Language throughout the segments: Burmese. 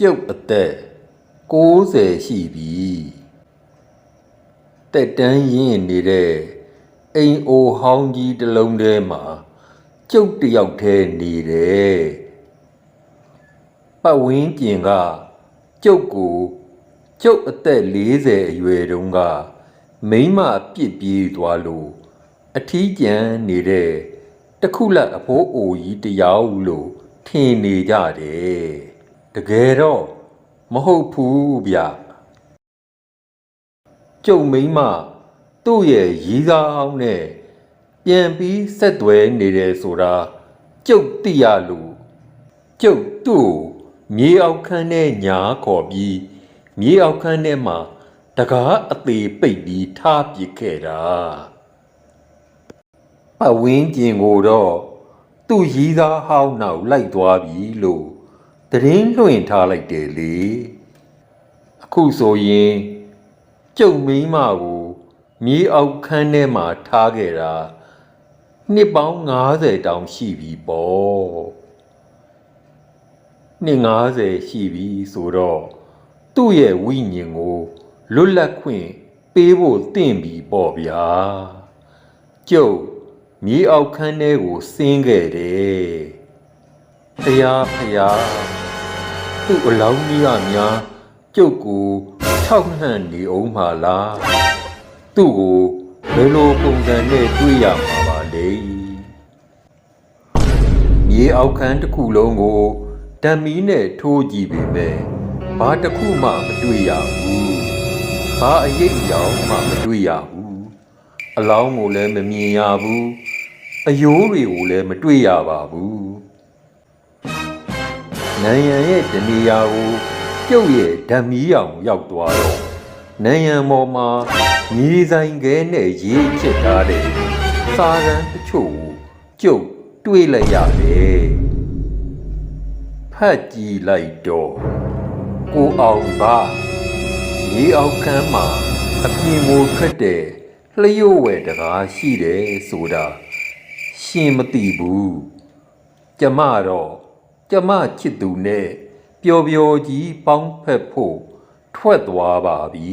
ကျုပ်အသက်60ရှိပြီတက်တန်းရင်နေတဲ့အိမ်အိုဟောင်းကြီးတစ်လုံးထဲမှာကျုပ်တစ်ယောက်တည်းနေတယ်ပတ်ဝန်းကျင်ကကျုပ်ကိုကျုပ်အသက်40အရွယ်တုန်းကမိန်းမအပြစ်ပြေးသွားလို့အထီးကျန်နေတဲ့တစ်ခုလက်အဖိုးအိုကြီးတစ်ယောက်လို့ထင်နေကြတယ် တကယ်တော့မဟုတ်ဘူးဗျကျုပ်မိန်းမသူ့ရဲ့ရီးသားအောင်နဲ့ပြန်ပြီးဆက်သွဲနေတယ်ဆိုတာကျုပ်သိရလို့ကျုပ်သူ့ကိုမြေအောက်ခန်းထဲညာခေါ်ပြီးမြေအောက်ခန်းထဲမှာတကားအသေးပိတ်ပြီးထားပစ်ခဲ့တာပတ်ဝန်းကျင်ကိုတော့သူ့ရီးသားဟောင်းနောက်လိုက်သွားပြီလို့ သတင်းလွှင့်ထားလိုက်တယ်လေအခုဆိုရင်ကျုပ်မိန်းမကိုမြေအောက်ခန်းထဲမှာထားခဲ့တာနှစ်ပေါင်း90တောင်ရှိပြီပေါ့နှစ်90ရှိပြီဆိုတော့သူ့ရဲ့ဝိညာဉ်ကိုလွတ်လပ်ခွင့်ပေးဖို့တင့်ပြီပေါ့ဗျာကျုပ်မြေအောက်ခန်းထဲကိုဆင်းခဲ့တယ်။ဖယားဖယား သူ့အလောင်းကြီးကများကျုပ်ကိုထောက်နှံ့နေအောင်ပါလား။သူ့ကိုဘယ်လိုပုံစံနဲ့တွေ့ရမှာပါလဲ။မြေအောက်ခန်းတစ်ခုလုံးကိုဓာတ်မီနဲ့ထိုးကြည့်ပေမဲ့ဘာတစ်ခုမှမတွေ့ရဘူး။ဘာအရေးအယောင်မှမတွေ့ရဘူး။အလောင်းကိုလည်းမမြင်ရဘူးအယိုးတွေကိုလည်းမတွေ့ရပါဘူး နန်ရန်ရဲ့တနေရာကိုကျုပ်ရဲ့ဓာတ်မီးရောင်ရောက်သွားတော့နန်ရန်ပေါ်မှာမြေဆိုင်ခဲနဲ့ရေးချစ်ထားတဲ့စာရန်တချို့ကိုကျုပ်တွေ့လိုက်ရတယ်ဖတ်ကြည့်လိုက်တော့ကိုအောင်ပါမြေအောက်ခန်းမှာအပြင်ကိုထွက်တဲ့လျှို့ဝဲတကားရှိတယ်ဆိုတာရှင်မသိဘူးကျမတော့ ကျမချစ်သူနဲ့ပျော်ပျော်ကြီးပေါင်းဖက်ဖို့ထွက်သွားပါပြီ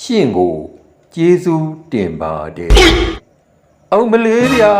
ရှင်ကိုကျေးဇူးတင်ပါတယ်အောင်မလေးဗျာ